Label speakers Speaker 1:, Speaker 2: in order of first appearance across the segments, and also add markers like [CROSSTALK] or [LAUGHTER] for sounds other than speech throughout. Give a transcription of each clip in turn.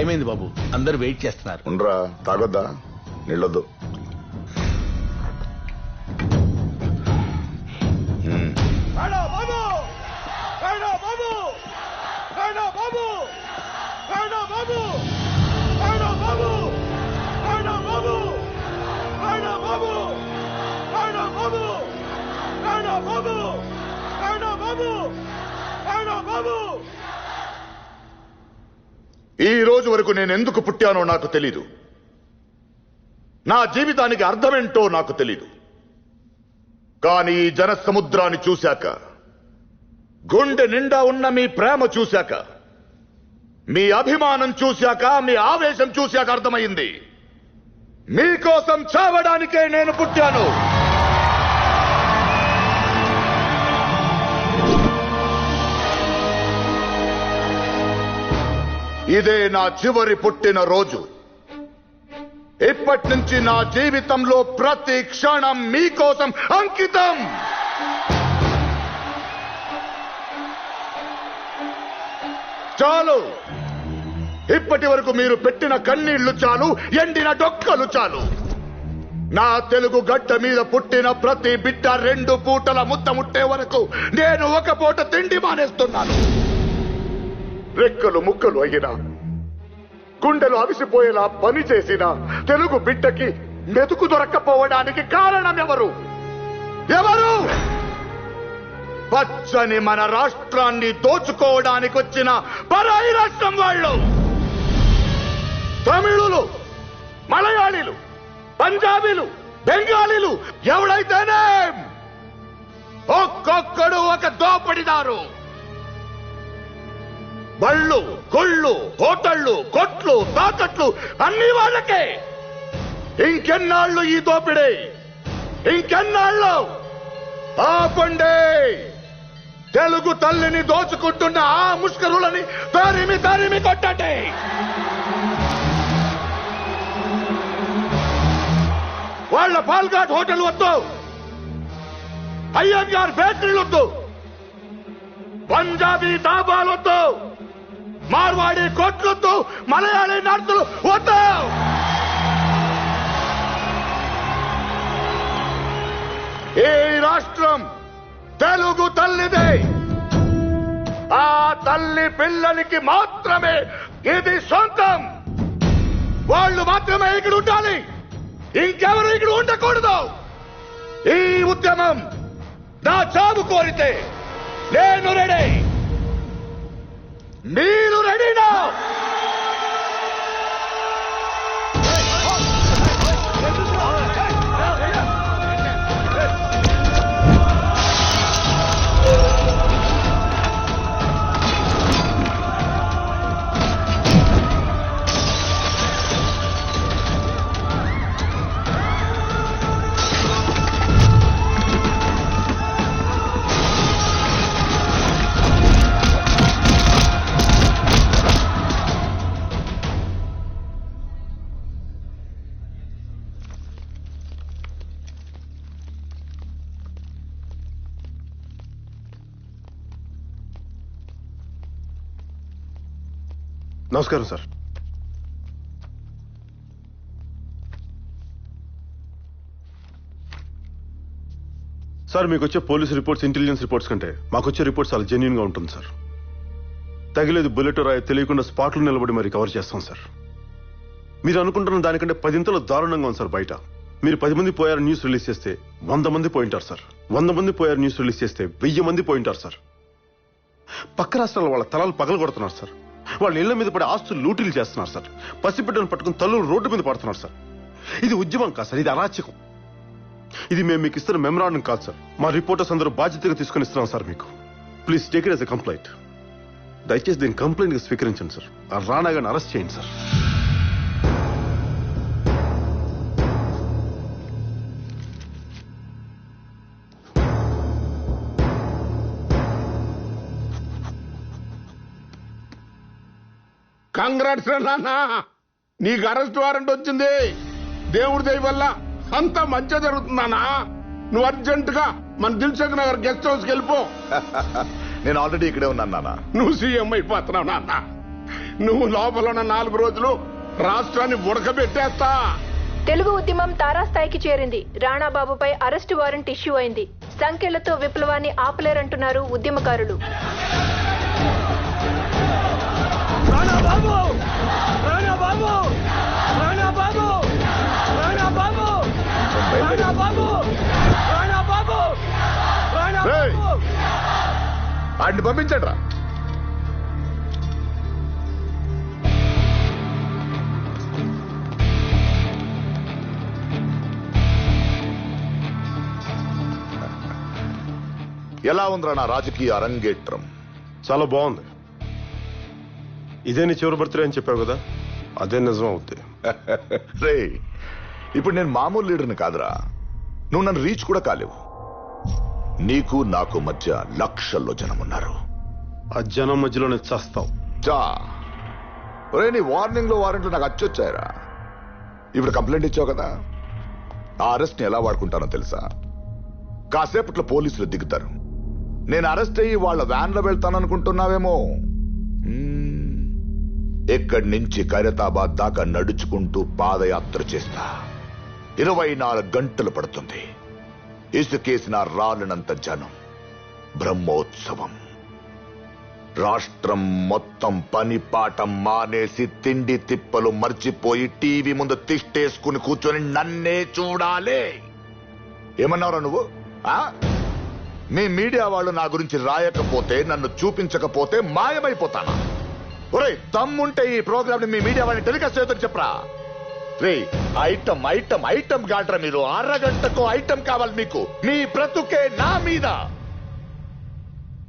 Speaker 1: Time అయింది బాబు అందరు wait చేస్తున్నారు
Speaker 2: ఉండరా తాగొద్దా నీళ్ళొద్దు మ్మ్. ఈ రోజు వరకు నేను ఎందుకు పుట్టానో నాకు తెలీదు. నా జీవితానికి అర్థమేంటో నాకు తెలీదు. కానీ ఈ జన సముద్రాన్ని చూశాక గుండె నిండా ఉన్న మీ ప్రేమ చూశాక మీ అభిమానం చూశాక మీ ఆవేశం చూశాక అర్థమైంది. మీకోసం చావడానికే నేను పుట్టాను. ఇదే నా చివరి పుట్టిన రోజు. ఇప్పటి నుంచి నా జీవితంలో ప్రతి క్షణం మీకోసం అంకితం. చాలు. ఇప్పటి వరకు మీరు పెట్టిన కన్నీళ్ళు చాలు ఎండిన డొక్కలు చాలు. నా తెలుగు గడ్డ మీద పుట్టిన ప్రతి బిడ్డ రెండు పూటల ముద్ద ముట్టే వరకు నేను ఒక పూట తిండి మానేస్తున్నాను. రెక్కలు ముక్కలు అయినా గుండెలు అవిసిపోయేలా పని చేసిన తెలుగు బిడ్డకి మెతుకు దొరక్కపోవడానికి కారణం ఎవరు? ఎవరు? పచ్చని మన రాష్ట్రాన్ని దోచుకోవడానికి వచ్చిన పరాయి రాష్ట్రం వాళ్ళు. తమిళులు మలయాళీలు పంజాబీలు బెంగాలీలు ఎవడైతేనే? ఒక్కొక్కడు ఒక దోపిడిదారు. బళ్ళు కొళ్ళు హోటళ్ళు కొట్లు తాకట్లు అన్ని వాళ్ళకే. ఇంకెన్నాళ్ళు ఈ దోపిడే? ఇంకెన్నాళ్ళు? ఆపండి. తెలుగు తల్లిని దోచుకుంటున్న ఆ ముష్కరులని తరిమి తరిమి కొట్టండి. వాళ్ళ పాల్ఘాట్ హోటల్ వద్దు. అయ్యంగార్ ఫ్యాక్టరీలు వద్దు. పంజాబీ డాబాలొద్దు మార్వాడి కొట్లొద్దు మలయాళీ నడుతులు వద్దు! ఈ రాష్ట్రం తెలుగు తల్లిదే. ఆ తల్లి పిల్లలకి మాత్రమే ఇది సొంతం. వాళ్ళు మాత్రమే ఇక్కడ ఉండాలి. ఇంకెవరు ఇక్కడ ఉండకూడదు. ఈ ఉద్యమం నా చావు కోరితే నేను రెడీ. మీరు రెడీనా
Speaker 3: నమస్కారం సార్. సార్ మీకు వచ్చే పోలీస్ రిపోర్ట్స్ ఇంటెలిజెన్స్ రిపోర్ట్స్ కంటే మాకు వచ్చే రిపోర్ట్స్ చాలా జెన్యున్గా ఉంటుంది సార్. తగిలేదు బుల్లెట్ రాయి తెలియకుండా స్పాట్లో నిలబడి మరి కవర్ చేస్తాం సార్. మీరు అనుకుంటున్న దానికంటే పదింతలు దారుణంగా ఉంది సార్ బయట. మీరు పది మంది పోయారు న్యూస్ రిలీజ్ చేస్తే వంద మంది పోయింటారు సార్. వంద మంది పోయారు న్యూస్ రిలీజ్ చేస్తే వెయ్యి మంది పోయింటారు సార్. పక్క రాష్ట్రాల వాళ్ళ తలాలు పగలు కొడుతున్నారు సార్. వాళ్ళ ఇళ్ళ మీద పడి ఆస్తులు లూటీలు చేస్తున్నారు సార్. పసిబిడ్డను పట్టుకుని తల్లులు రోడ్డు మీద పడుతున్నారు సార్. ఇది ఉద్యమం కాదు సార్ ఇది అరాచకం. ఇది మేము మీకు ఇస్తున్న మెమరాండం కాదు సార్. మా రిపోర్టర్స్ అందరూ బాధ్యతగా తీసుకుని ఇస్తున్నాం సార్ మీకు. Please take it as a complaint. దయచేసి దీని కంప్లైంట్ స్వీకరించండి సార్. ఆ అరెస్ట్ చేయండి సార్.
Speaker 4: కంగ్రాట్స్ నాన్న నీకు అరెస్ట్ వారెంట్ వచ్చింది. దేవుడి దయ వల్ల అంతా మంచిగా జరుగుతుందానా నువ్వు అర్జెంట్గా మన దిల్సుఖ్ నగర్ గెస్ట్ హౌస్కి వెళ్ళిపో. [LAUGHS]
Speaker 2: నేను ఆల్రెడీ ఇక్కడే ఉన్నాను నాన్న.
Speaker 4: నువ్వు సీఎం అయిపోతున్నావు నాన్న. నువ్వు లోపల ఉన్న నాలుగు రోజులు రాష్ట్రాన్ని ఉడకబెట్టేస్తా.
Speaker 5: తెలుగు ఉద్యమం తారాస్థాయికి చేరింది. రాణాబాబుపై అరెస్టు వారెంట్ ఇష్యూ అయింది. సంఖ్యలతో విప్లవాన్ని ఆపలేరంటున్నారు ఉద్యమకారులు.
Speaker 2: రేయ్! ఆయన్ని పంపించండి రా ఎలా ఉందిరా నా రాజకీయ అరంగేట్రం?
Speaker 3: చాలా బాగుంది. ఇదే నీ చివరి బర్త్డే అని చెప్పావు కదా? అదే నిజం అవుద్ది [LAUGHS]
Speaker 2: రే ఇప్పుడు నేను మామూలు లీడర్ని కాదురా. నువ్వు నన్ను రీచ్ కూడా కాలేవు. నీకు నాకు మధ్య లక్షల్లో జనం ఉన్నారు
Speaker 3: ఆ జనం మధ్యలోనే చస్తావు.
Speaker 2: చా ఒరే నీ వార్నింగ్లో వారెంట్లు నాకు అచ్చొచ్చాయరా. ఇప్పుడు కంప్లైంట్ ఇచ్చావు కదా? ఆ అరెస్ట్ని ఎలా వాడుకుంటానో తెలుసా? కాసేపట్లో పోలీసులు దిగుతారు. నేను అరెస్ట్ అయ్యి వాళ్ళ వ్యాన్లో వెళ్తాననుకుంటున్నావేమో? మ్మ్. ఇక్కడి నుంచి ఖైరతాబాద్ దాకా నడుచుకుంటూ పాదయాత్ర చేస్తా. ఇరవై నాలుగు గంటలు పడుతుంది. ఇసుకేసిన రాలినంత జనం. బ్రహ్మోత్సవం. రాష్ట్రం మొత్తం పని పాట మానేసి తిండి తిప్పలు మర్చిపోయి టీవీ ముందు తిష్టేసుకుని కూర్చొని నన్నే చూడాలి. ఏమన్నారా నువ్వు? ఆ? మీ మీడియా వాళ్ళు నా గురించి రాయకపోతే నన్ను చూపించకపోతే మాయమైపోతానా? ఒరే దమ్ముంటే ఈ ప్రోగ్రామ్ని మీ మీడియా వాళ్ళని టెలికాస్ట్ చేద్దని చెప్పరా? రే ఐటమ్ ఐటమ్ ఐటమ్ గాడ్రా మీరు. అరగంటకు ఐటమ్ కావాలి మీకు. మీ బ్రతుకే నా మీద.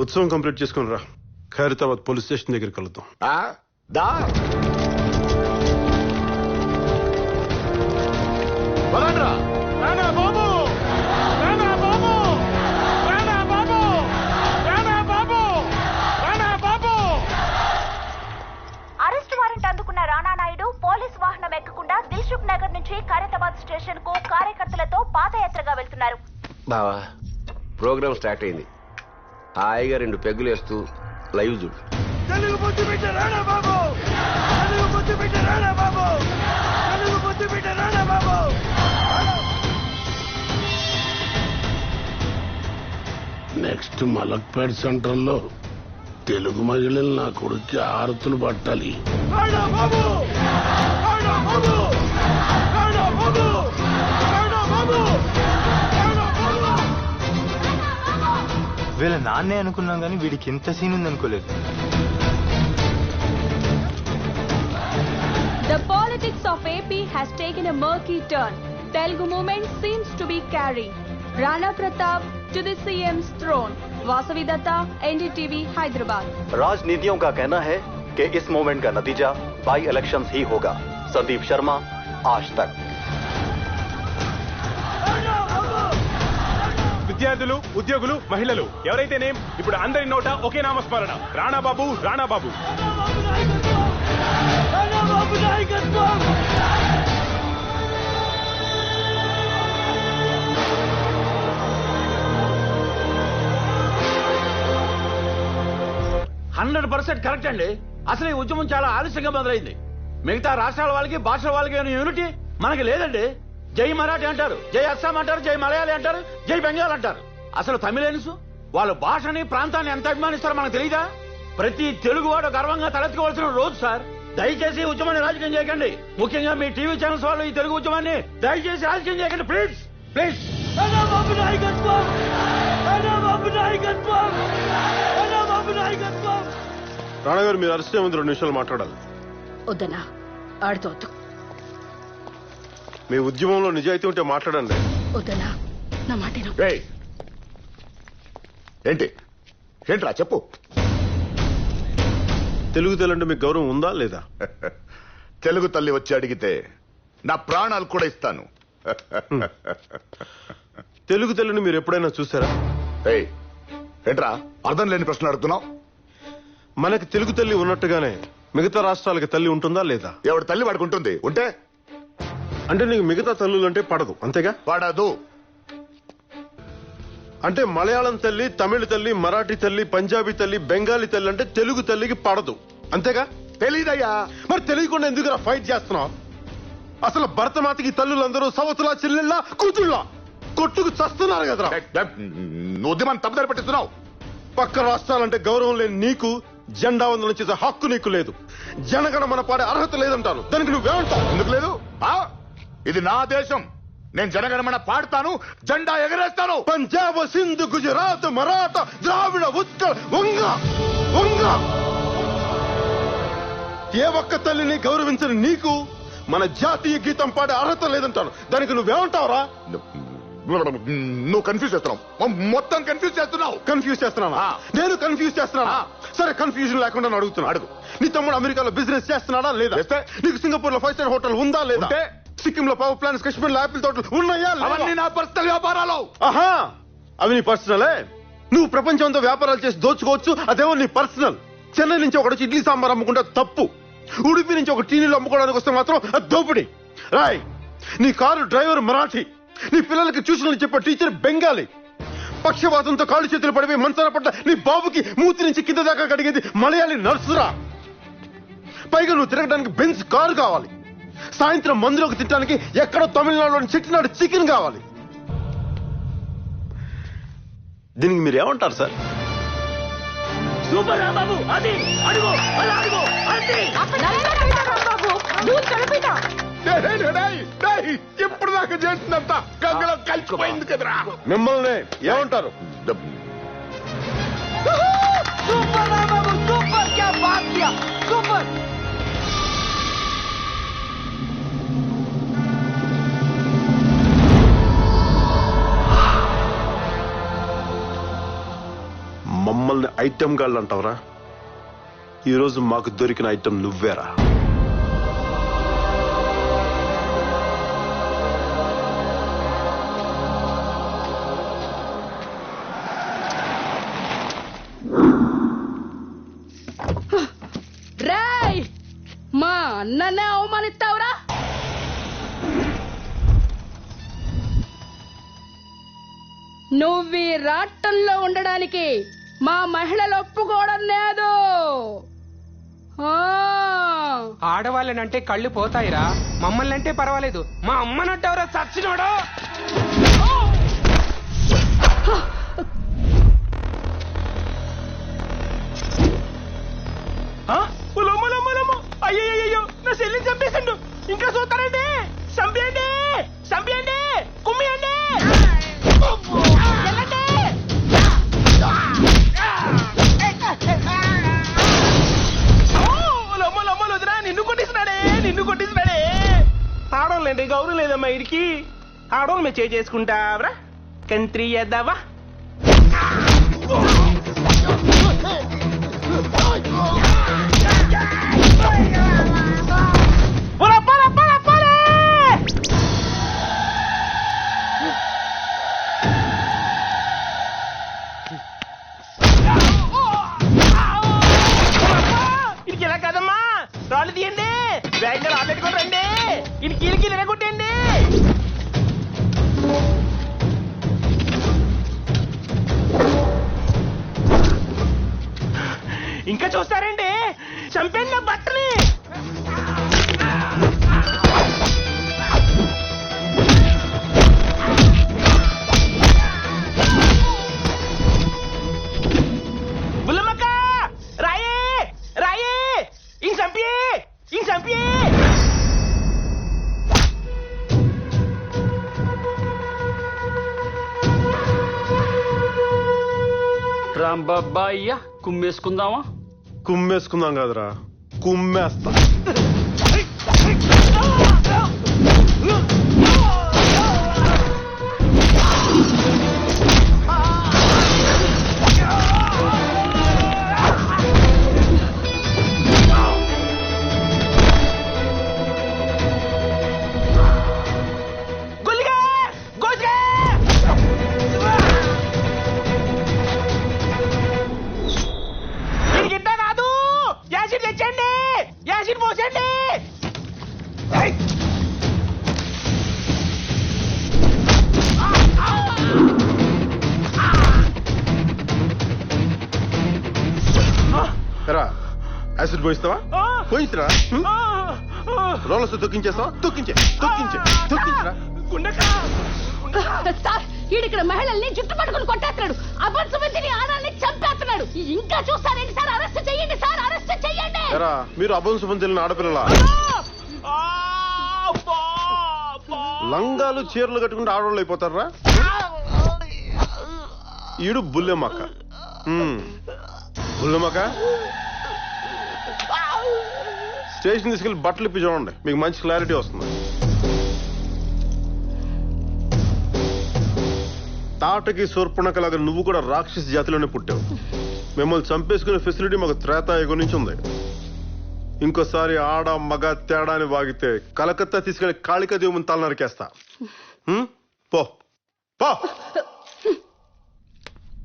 Speaker 3: ఉత్సవం కంప్లీట్ చేసుకుని రా. ఖైరతాబాద్ పోలీస్ స్టేషన్ దగ్గర కలుద్దాం.
Speaker 2: ఆ? దా. పదండ్రా.
Speaker 6: నుంచి ఖైరతాబాద్ స్టేషన్కు కార్యకర్తలతో పాదయాత్రగా వెళ్తున్నారు.
Speaker 7: బావా ప్రోగ్రామ్ స్టార్ట్ అయింది. హాయిగా రెండు పెగ్గులు వేస్తూ లైవ్ చూడు.
Speaker 4: నెక్స్ట్ మలక్పేట్ సెంటర్లో తెలుగు మహిళలు నా కొడుక్కి ఆరతులు పట్టాలి.
Speaker 8: వీళ్ళ నాన్నే అనుకున్నాం కానీ వీడికి ఇంత సీన్ ఉంది అనుకోలేదు
Speaker 9: The politics of AP has taken a murky turn. Telugu movement seems to be carrying Rana Pratap to the CM's throne. Vasavi Datta, NDTV, Hyderabad.
Speaker 10: राजनीतियों का कहना है कि इस मूवमेंट का नतीजा बाई इलेक्शंस ही होगा संदीप शर्मा आज तक
Speaker 11: విద్యార్థులు ఉద్యోగులు మహిళలు. ఎవరైతేనేం ఇప్పుడు అందరి నోట ఒకే నామస్మరణ. Ranababu Ranababu.
Speaker 1: Hundred percent correct అండి. అసలు ఈ ఉద్యమం చాలా ఆలస్యంగా మొదలైంది. మిగతా రాష్ట్రాల వాళ్ళకి భాషల వాళ్ళకి యూనిటీ? మనకి లేదండి. జై మరాఠీ అంటారు జై అస్సాం అంటారు జై మలయాళీ అంటారు జై బెంగాల్ అంటారు. అసలు తమిళన్స్ వాళ్ళ భాషని ప్రాంతాన్ని ఎంత అభిమానిస్తారో మనకు తెలియదా ప్రతి తెలుగువాడు గర్వంగా తలెత్తుకోవాల్సిన రోజు సార్. దయచేసి ఉద్యమాన్ని రాజకీయం చేయకండి. ముఖ్యంగా మీ టీవీ ఛానల్స్ వాళ్ళు ఈ తెలుగు ఉద్యమాన్ని దయచేసి రాజకీయం చేయకండి ప్లీజ్ ప్లీజ్.
Speaker 3: రాణా గారు మీరు అరెస్ట్ ముందు రెండు నిమిషాలు మాట్లాడాలి.
Speaker 5: వద్దనా ఆడుతూ
Speaker 3: మీ ఉద్యమంలో నిజాయితీ ఉంటే మాట్లాడండి.
Speaker 5: వద్దనా నా మాట
Speaker 2: ఏయ్! ఏంటి? ఏంట్రా చెప్పు.
Speaker 3: తెలుగు తెలంటే మీకు గౌరవం ఉందా లేదా? [LAUGHS]
Speaker 2: తెలుగు తల్లి వచ్చి అడిగితే నా ప్రాణాలు కూడా ఇస్తాను.
Speaker 3: తెలుగు తెల్లని మీరు ఎప్పుడైనా చూసారా?
Speaker 2: ఏయ్! ఏంట్రా అర్థం లేని ప్రశ్న అడుగుతున్నావు?
Speaker 3: మనకి తెలుగు తల్లి ఉన్నట్టుగానే మిగతా రాష్ట్రాలకి తల్లి ఉంటుందా లేదా?
Speaker 2: ఎవడు తల్లి వాడుకుంటుంది ఉంటే
Speaker 3: అంటే నీకు మిగతా తల్లులు అంటే పడదు అంతేగా?
Speaker 2: వాడదు
Speaker 3: అంటే మలయాళం తల్లి తమిళ తల్లి మరాఠీ తల్లి పంజాబీ తల్లి బెంగాలీ తల్లి అంటే తెలుగు తల్లికి పడదు అంతేగా?
Speaker 2: తెలీదయ్యా.
Speaker 3: మరి తెలియకుండా ఎందుకు ఫైట్ చేస్తున్నావు? అసలు భరతమాతకి తల్లులందరూ సవతులా చెల్లెళ్ళ కూతుళ్ళ? కొట్టుకు చస్తున్నారు కదరా?
Speaker 2: నువ్వు తప్పుదారి పట్టిస్తున్నావు.
Speaker 3: పక్క రాష్ట్రాలంటే గౌరవం లేని నీకు జెండా వందనం చేసే హక్కు నీకు లేదు. జనగణ మన పాడే అర్హత లేదంటాను దానికి నువ్వేమంటావు?
Speaker 2: ఎందుకు లేదు? ఆ? ఇది నా దేశం. నేను జనగణమన పాడతాను జెండా ఎగరేస్తాను.
Speaker 3: పంజాబ్ సింధు గుజరాత్ మరాఠా ద్రావిడ వంగ ఏ ఒక్క తల్లిని గౌరవించని నీకు మన జాతీయ గీతం పాడే అర్హత లేదంటాను. దానికి నువ్వేమంటావురా?
Speaker 2: నువ్వు కన్ఫ్యూజ్ చేస్తున్నావు. మొత్తం కన్ఫ్యూజ్ చేస్తున్నావు.
Speaker 3: కన్ఫ్యూజ్ చేస్తున్నానా. నేను కన్ఫ్యూజ్ చేస్తున్నానా? సరే కన్ఫ్యూజన్ లేకుండా నేను అడుగుతున్నా. అడుగు. నీ తమ్ముడు అమెరికాలో బిజినెస్ చేస్తున్నాడా లేదా? నీకు సింగపూర్లో ఫైవ్ స్టార్ హోటల్ ఉందా లేదా? సిక్కిం లో పవర్ ప్లాంట్స్ కశ్మీర్లో ఆపిల్ తోటలు ఉన్నాయా?
Speaker 2: అవన్నీ నా పర్సనల్ వ్యాపారాలు.
Speaker 3: ఆహా అవి నీ పర్సనలే? నువ్వు ప్రపంచంతో వ్యాపారాలు చేసి దోచుకోవచ్చు అదేమో నీ పర్సనల్. చెన్నై నుంచి ఒకటి ఇడ్లీ సాంబార్ అమ్ముకుంటే తప్పు. ఉడిపి నుంచి ఒక టీనీలు అమ్ముకోవడానికి వస్తే మాత్రం అది దోపిడి. రాయ్ నీ కారు డ్రైవర్ మరాఠీ. నీ పిల్లలకి ట్యూషన్లు చెప్పే టీచర్ బెంగాలీ. పక్షవాతంతో కాళ్ళు చేతులు పడిపోయి మంచాల పడ్డ నీ బాబుకి మూతి నుంచి కింద దాకా కడిగేది మలయాళీ నర్సురా. పైగా నువ్వు తిరగడానికి బెంచ్ కారు కావాలి. సాయంత్రం మందులోకి తినడానికి ఎక్కడో తమిళనాడులోని చెట్టినాడు చికెన్ కావాలి. దీనికి మీరు ఏమంటారు సార్?
Speaker 1: సూపర్ రా బాబు అది అడుగు అలా అడుగు అంతే
Speaker 4: డేయ్, డేయ్, డేయ్, డేయ్, ఇప్పుడు దాకా చేసినంత గంగలో కలిసిపోయింది కదరా
Speaker 3: మిమ్మల్ని ఏమంటారు?
Speaker 1: సూపర్ బాబు సూపర్ క్యా బాత్ కియా సూపర్.
Speaker 3: మమ్మల్ని ఐటెం గాళ్ళు అంటావరా? ఈరోజు మాకు దొరికిన ఐటెం నువ్వేరా.
Speaker 9: రేయ్! మా అన్ననే అవమానిస్తావురా? నువ్వు రాట్టంలో ఉండడానికి మా మహిళలు ఒప్పుకోవడం లేదు.
Speaker 12: ఆడవాళ్ళనంటే కళ్ళు పోతాయిరా. మమ్మల్ని అంటే పర్వాలేదు. మా అమ్మనంటవరా చచ్చినోడు అయ్యయ్యో నా చెల్లి చంపేసిండు. ఇంకా చూస్తారండి. చంపేయండి. చంపేయండి. ఆడోళ్ళు మేము చేయి చేసుకుంటావరా? కంత్రి చేద్దావా ఇలా కదమ్మా. రాళ్ళు తీయండి. వేగంగా రాళ్ళు పెట్టుకుని రండి. ఇది కీలు కీలు ఎరగొట్టండి ఇంకా చూస్తారండి. చంపండి నా బట్టని. బుల్లమ్మక్క రాయే రాయే ఇంక చంపి ఇంక చంపి
Speaker 1: రాంబాయ్య కుమ్మేసుకుందామా?
Speaker 3: కుమ్మేసుకున్నాం కదరా కుమ్మేస్తా
Speaker 12: యాసిడ్
Speaker 3: పోయిస్తావా?
Speaker 12: ఆ!
Speaker 3: పోయించరా? రోలస్ తొక్కించేస్తావా? తొక్కించే తొక్కించే తొక్కించరా.
Speaker 13: సార్ ఈడిక్కడ మహిళల్ని జుట్టు పట్టుకుని కొట్టేస్తున్నాడు. అపరిశుభ్రతిని ఆడాలని చంపేస్తున్నాడు. ఇంకా చూస్తారేంటి సార్? అరెస్ట్ చెయ్యండి సార్ అరెస్ట్ చెయ్యండి
Speaker 3: ఎరా మీరు తెలియని ఆడపిల్లల? లంగాలు చీరలు కట్టుకుంటే ఆడవాళ్ళు అయిపోతారా? ఈడు బుల్లెమ్మక్క. బుల్లెమ్మక్క స్టేషన్ తీసుకెళ్ళి బట్టలు ఇప్పి చూడండి. మీకు మంచి క్లారిటీ వస్తుంది. తాటకి శూర్పణకలాగా నువ్వు కూడా రాక్షస జాతిలోనే పుట్టావు. మిమ్మల్ని చంపేసుకునే ఫెసిలిటీ మాకు త్రేతాయుగం నుంచి ఉంది. ఇంకోసారి ఆడ మగ తేడా అని వాగితే కలకత్తా తీసుకెళ్ళి కాళికా దేవుని తల నరికేస్తా పో. పో.